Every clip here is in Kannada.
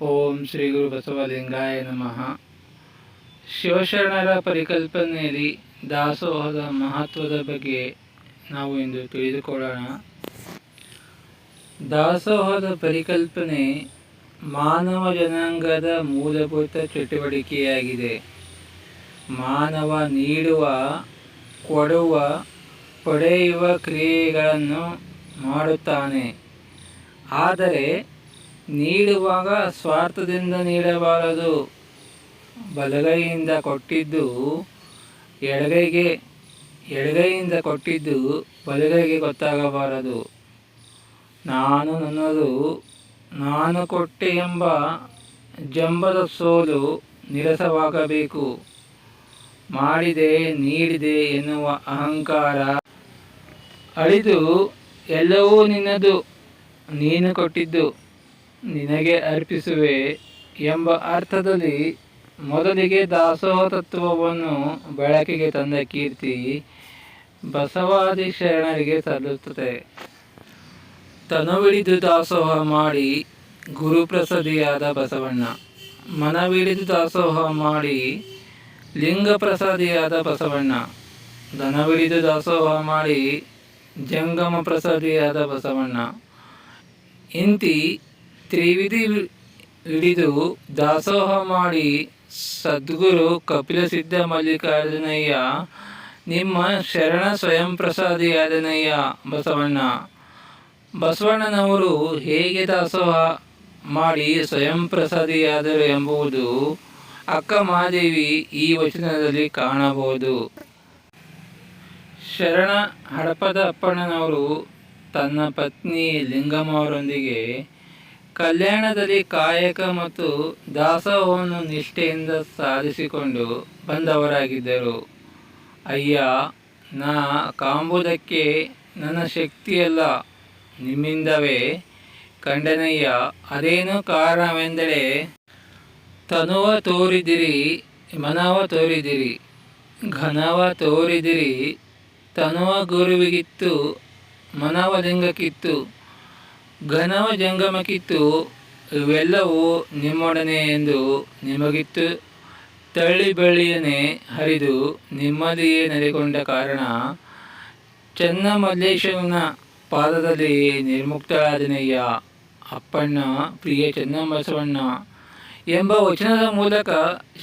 ಓಂ ಶ್ರೀ ಗುರು ಬಸವಲಿಂಗಾಯ ನಮಃ. ಶಿವಶರಣರ ಪರಿಕಲ್ಪನೆಯಲ್ಲಿ ದಾಸೋಹದ ಮಹತ್ವದ ಬಗ್ಗೆ ನಾವು ಇಂದು ತಿಳಿದುಕೊಳ್ಳೋಣ. ದಾಸೋಹದ ಪರಿಕಲ್ಪನೆ ಮಾನವ ಜನಾಂಗದ ಮೂಲಭೂತ ಚಟುವಟಿಕೆಯಾಗಿದೆ. ಮಾನವ ನೀಡುವ, ಕೊಡುವ, ಪಡೆಯುವ ಕ್ರಿಯೆಗಳನ್ನು ಮಾಡುತ್ತಾನೆ. ಆದರೆ ನೀಡುವಾಗ ಸ್ವಾರ್ಥದಿಂದ ನೀಡಬಾರದು. ಬಲಗೈಯಿಂದ ಕೊಟ್ಟಿದ್ದು ಎಡಗೈಗೆ, ಎಡಗೈಯಿಂದ ಕೊಟ್ಟಿದ್ದು ಬಲಗೈಗೆ ಗೊತ್ತಾಗಬಾರದು. ನಾನು ನನ್ನದು, ನಾನು ಕೊಟ್ಟೆ ಎಂಬ ಜಂಬದ ಸೋಲು ನಿರಸವಾಗಬೇಕು. ಮಾಡಿದೆ, ನೀಡಿದೆ ಎನ್ನುವ ಅಹಂಕಾರ. ಅಳಿದು ಎಲ್ಲವೂ ನಿನ್ನದು, ನೀನು ಕೊಟ್ಟಿದ್ದು ನಿನಗೆ ಅರ್ಪಿಸುವೆ ಎಂಬ ಅರ್ಥದಲ್ಲಿ ಮೊದಲಿಗೆ ದಾಸೋಹ ತತ್ವವನ್ನು ಬೆಳಕಿಗೆ ತಂದ ಕೀರ್ತಿ ಬಸವಾದಿ ಶರಣರಿಗೆ ಸಲ್ಲುತ್ತದೆ ತನುವಿಡಿದು ದಾಸೋಹ ಮಾಡಿ ಗುರುಪ್ರಸಾದಿಯಾದ ಬಸವಣ್ಣ. ಮನವಿಡಿದು ದಾಸೋಹ ಮಾಡಿ ಲಿಂಗ ಪ್ರಸಾದಿಯಾದ ಬಸವಣ್ಣ. ದನವಿಡಿದು ದಾಸೋಹ ಮಾಡಿ ಜಂಗಮ ಪ್ರಸಾದಿಯಾದ ಬಸವಣ್ಣ. ಇಂತಿ ತ್ರಿವಿಧಿ ಹಿಡಿದು ದಾಸೋಹ ಮಾಡಿ ಸದ್ಗುರು ಕಪಿಲ ಸಿದ್ಧ ಮಲ್ಲಿಕಾರ್ಜುನಯ್ಯ, ನಿಮ್ಮ ಶರಣ ಸ್ವಯಂ ಪ್ರಸಾದಿಯಾದನಯ್ಯ ಬಸವಣ್ಣ. ಬಸವಣ್ಣನವರು ಹೇಗೆ ದಾಸೋಹ ಮಾಡಿ ಸ್ವಯಂ ಪ್ರಸಾದಿಯಾದರು ಎಂಬುದು ಅಕ್ಕ ಮಹಾದೇವಿ ಈ ವಚನದಲ್ಲಿ ಕಾಣಬಹುದು. ಶರಣ ಹಡಪದ ಅಪ್ಪಣ್ಣನವರು ತನ್ನ ಪತ್ನಿ ಲಿಂಗಮ್ಮ ಅವರೊಂದಿಗೆ ಕಲ್ಯಾಣದಲ್ಲಿ ಕಾಯಕ ಮತ್ತು ದಾಸೋಹವನ್ನು ನಿಷ್ಠೆಯಿಂದ ಸಾಧಿಸಿಕೊಂಡು ಬಂದವರಾಗಿದ್ದರು. ಅಯ್ಯ, ನಾ ಕಾಂಬುದಕ್ಕೆ ನನ್ನ ಶಕ್ತಿಯಲ್ಲ, ನಿಮ್ಮಿಂದವೇ. ಕಂಡನಯ್ಯ, ಅದೇನು ಕಾರಣವೆಂದರೆ, ತನುವ ತೋರಿದಿರಿ, ಮನವ ತೋರಿದಿರಿ, ಘನವ ತೋರಿದಿರಿ, ತನುವ ಗುರುವಿಗಿತ್ತು, ಮನವ ಲಿಂಗಕ್ಕಿತ್ತು. ಘನವ ಜಂಗಮಕ್ಕಿತ್ತು ಇವೆಲ್ಲವೂ ನಿಮ್ಮೊಡನೆ ಎಂದು ನಿಮಗಿತ್ತು. ತಳ್ಳಿ ಬಳ್ಳಿಯನೆ ಹರಿದು ನಿಮ್ಮಲ್ಲಿಯೇ ನೆಲೆಗೊಂಡ ಕಾರಣ ಚನ್ನಮಲ್ಲೇಶ್ವರನ ಪಾದದಲ್ಲಿ ನಿರ್ಮುಕ್ತಳಾದನೆಯ ಅಪ್ಪಣ್ಣ, ಪ್ರಿಯ ಚೆನ್ನಬಸವಣ್ಣ ಎಂಬ ವಚನದ ಮೂಲಕ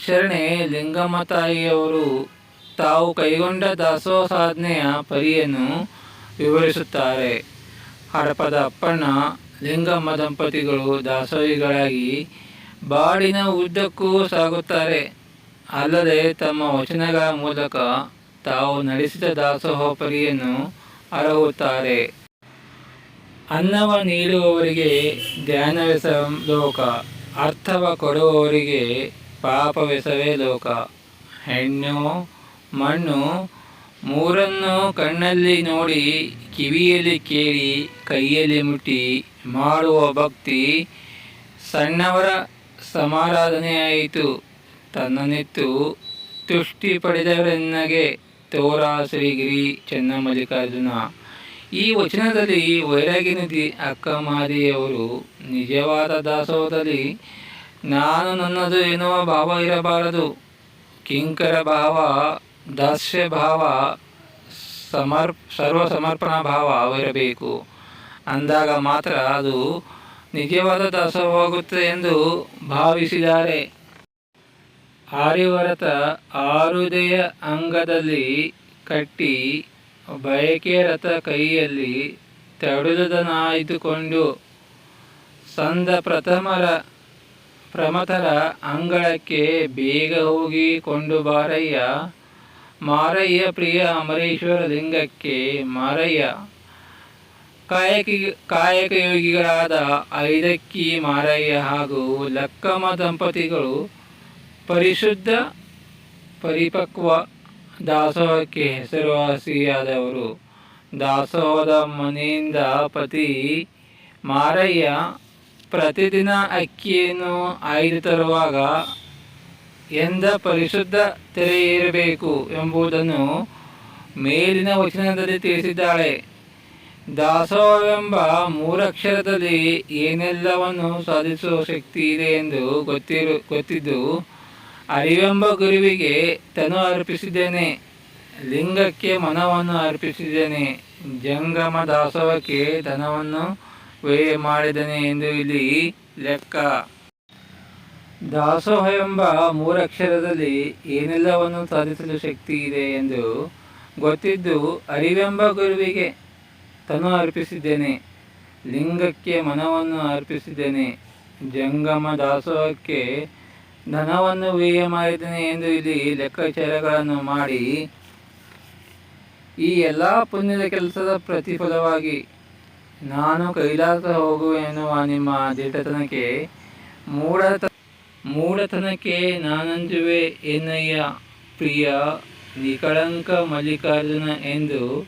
ಶರಣೆ ಲಿಂಗಮ್ಮ ತಾಯಿಯವರು ತಾವು ಕೈಗೊಂಡ ದಾಸೋಹ ಸಾಧನೆಯ ಪರಿಯನ್ನು ವಿವರಿಸುತ್ತಾರೆ. ಹಡಪದ ಅಪ್ಪಣ್ಣ, ಲಿಂಗಮ್ಮ ದಂಪತಿಗಳು, ದಾಸೋಹಿಗಳಾಗಿ ಬಾಡಿನ ಉದ್ದಕ್ಕೂ ಸಾಗುತ್ತಾರೆ. ಅಲ್ಲದೆ ತಮ್ಮ ವಚನಗಳ ಮೂಲಕ ತಾವು ನಡೆಸಿದ ದಾಸೋಹೋಪರಿಯನ್ನು ಅರಗುತ್ತಾರೆ ಅನ್ನವ ನೀಡುವವರಿಗೆ ಧ್ಯಾನವೆಸ ಲೋಕ, ಅರ್ಥವ ಕೊಡುವವರಿಗೆ ಪಾಪವೆಸವೇ ಲೋಕ. ಹೆಣ್ಣು, ಮಣ್ಣು ಮೂರನ್ನು ಕಣ್ಣಲ್ಲಿ ನೋಡಿ, ಕಿವಿಯಲ್ಲಿ ಕೇಳಿ, ಕೈಯಲ್ಲಿ ಮುಟ್ಟಿ, ಮಾಡುವ ಭಕ್ತಿ ಸಣ್ಣವರ ಸಮಾರಾಧನೆಯಾಯಿತು. ತನ್ನನಿತ್ತು ತುಷ್ಟಿ ಪಡೆದವರೆನ್ನಗೆ ತೋರ ಶ್ರೀಗಿರಿ ಚೆನ್ನಮಲ್ಲಿಕಾರ್ಜುನ ಈ ವಚನದಲ್ಲಿ ವೈರಾಗ್ಯನಿಧಿ ಅಕ್ಕ ಮಾದಿಯವರು, ನಿಜವಾದ ದಾಸೋಹದಲ್ಲಿ, ನಾನು ನನ್ನದು ಎನ್ನುವ ಭಾವ ಇರಬಾರದು. ಕಿಂಕರ ಭಾವ ದಾಸ್ಯ ಭಾವ ಸಮರ್ ಸರ್ವ ಸಮರ್ಪಣಾ ಭಾವ ಇರಬೇಕು ಅಂದಾಗ ಮಾತ್ರ ಅದು ನಿಜವಾದ ದಾಸವಾಗುತ್ತದೆ ಎಂದು ಭಾವಿಸಿದ್ದಾರೆ. ಆರ್ಯವರತ ಆರುದಯ ಅಂಗದಲ್ಲಿ ಕಟ್ಟಿ ಬಯಕೆ ರಥ ಕೈಯಲ್ಲಿ ತಡುದನಾಯ್ದುಕೊಂಡು ಸಂದ ಪ್ರಥಮರ ಪ್ರಮಥರ ಅಂಗಳಕ್ಕೆ ಬೇಗ ಹೋಗಿ ಕೊಂಡು ಬಾರಯ್ಯ ಮಾರಯ್ಯ ಪ್ರಿಯ ಅಮರೇಶ್ವರ ಲಿಂಗಕ್ಕೆ ಮಾರಯ್ಯ. ಕಾಯಕಿ ಕಾಯಕ ಯೋಗಿಗಳಾದ ಐದಕ್ಕಿ ಮಾರಯ್ಯ ಹಾಗೂ ಲಕ್ಕಮ್ಮ ದಂಪತಿಗಳು ಪರಿಶುದ್ಧ, ಪರಿಪಕ್ವ ದಾಸೋಹಕ್ಕೆ ಹೆಸರುವಾಸಿಯಾದವರು. ದಾಸೋಹದ ಮನೆಯಿಂದ ಪತಿ ಮಾರಯ್ಯ ಪ್ರತಿದಿನ ಅಕ್ಕಿಯನ್ನು ಆಯ್ದು ತರುವಾಗ ಎಂದ ಪರಿಶುದ್ಧ ತೆರೆಯಿರಬೇಕು ಎಂಬುದನ್ನು ಮೇಲಿನ ವಚನದಲ್ಲಿ ತಿಳಿಸಿದ್ದಾಳೆ. ದಾಸೋಹವೆಂಬ ಮೂರಕ್ಷರದಲ್ಲಿ ಏನೆಲ್ಲವನ್ನು ಸಾಧಿಸುವ ಶಕ್ತಿ ಇದೆ ಎಂದು ಗೊತ್ತಿರು, ಗೊತ್ತಿದ್ದು, ಅರಿವೆಂಬ ಗುರುವಿಗೆ ತನು ಅರ್ಪಿಸಿದ್ದೇನೆ. ಲಿಂಗಕ್ಕೆ ಮನವನ್ನು ಅರ್ಪಿಸಿದ್ದೇನೆ. ಜಂಗಮ ದಾಸವಕ್ಕೆ ಧನವನ್ನು ವ್ಯಯ ಮಾಡಿದ್ದೇನೆ ಎಂದು ಇಲ್ಲಿ ಲೆಕ್ಕ. ದಾಸೋಹ ಎಂಬ ಮೂರಕ್ಷರದಲ್ಲಿ ಏನೆಲ್ಲವನ್ನು ಸಾಧಿಸಲು ಶಕ್ತಿ ಇದೆ ಎಂದು ಗೊತ್ತಿದ್ದು ಅರಿವೆಂಬ ಗುರುವಿಗೆ ತನು ಅರ್ಪಿಸಿದ್ದೇನೆ. ಲಿಂಗಕ್ಕೆ ಮನವನ್ನು ಅರ್ಪಿಸಿದ್ದೇನೆ. ಜಂಗಮ ದಾಸೋಹಕ್ಕೆ ಧನವನ್ನು ವ್ಯಯ ಮಾಡಿದ್ದೇನೆ ಎಂದು ಇಲ್ಲಿ ಲೆಕ್ಕಾಚಾರಗಳನ್ನು ಮಾಡಿ ಈ ಎಲ್ಲ ಪುಣ್ಯದ ಕೆಲಸದ ಪ್ರತಿಫಲವಾಗಿ ನಾನು ಕೈಲಾಸ ಹೋಗುವೆನ್ನುವ ನಿಮ್ಮ ದಿಟ್ಟತನಕ್ಕೆ ಮೂಢತ ಮೂಢತನಕ್ಕೆ ನಾನಂಜುವೆ ಎನ್ನಯ್ಯ ಪ್ರಿಯ ನಿಕಳಂಕ ಮಲ್ಲಿಕಾರ್ಜುನ ಎಂದು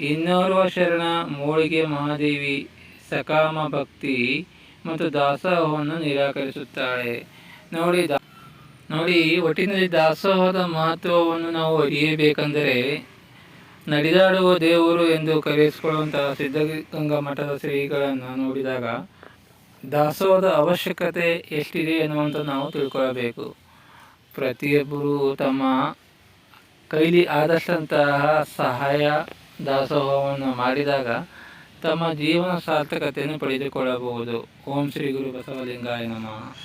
ಇನ್ನೋರ್ವ ಶರಣ ಮೂಳಿಗೆ ಮಹಾದೇವಿ ಸಕಾಮ ಭಕ್ತಿ ಮತ್ತು ದಾಸೋಹವನ್ನು ನಿರಾಕರಿಸುತ್ತಾಳೆ. ನೋಡಿ ನೋಡಿ, ಒಟ್ಟಿನಲ್ಲಿ ದಾಸೋಹದ ಮಹತ್ವವನ್ನು ನಾವು ಅರಿಯಬೇಕೆಂದರೆ ನಡೆದಾಡುವ ದೇವರು ಎಂದು ಕರೆಯಿಸಿಕೊಳ್ಳುವಂತಹ ಸಿದ್ಧಗಂಗಾ ಮಠದ ಶ್ರೀಗಳನ್ನು ನೋಡಿದಾಗ ದಾಸೋಹದ ಅವಶ್ಯಕತೆ ಎಷ್ಟಿದೆ ಎನ್ನುವಂಥ ನಾವು ತಿಳ್ಕೊಳ್ಬೇಕು. ಪ್ರತಿಯೊಬ್ಬರು ತಮ್ಮ ಕೈಲಿ ಆದಷ್ಟಂತಹ ಸಹಾಯ ದಾಸೋಹವನ್ನು ಮಾಡಿದಾಗ ತಮ್ಮ ಜೀವನ ಸಾರ್ಥಕತೆಯನ್ನು ಪಡೆದುಕೊಳ್ಳಬಹುದು. ಓಂ ಶ್ರೀ ಗುರು ಬಸವಲಿಂಗಾಯ ನಮಃ.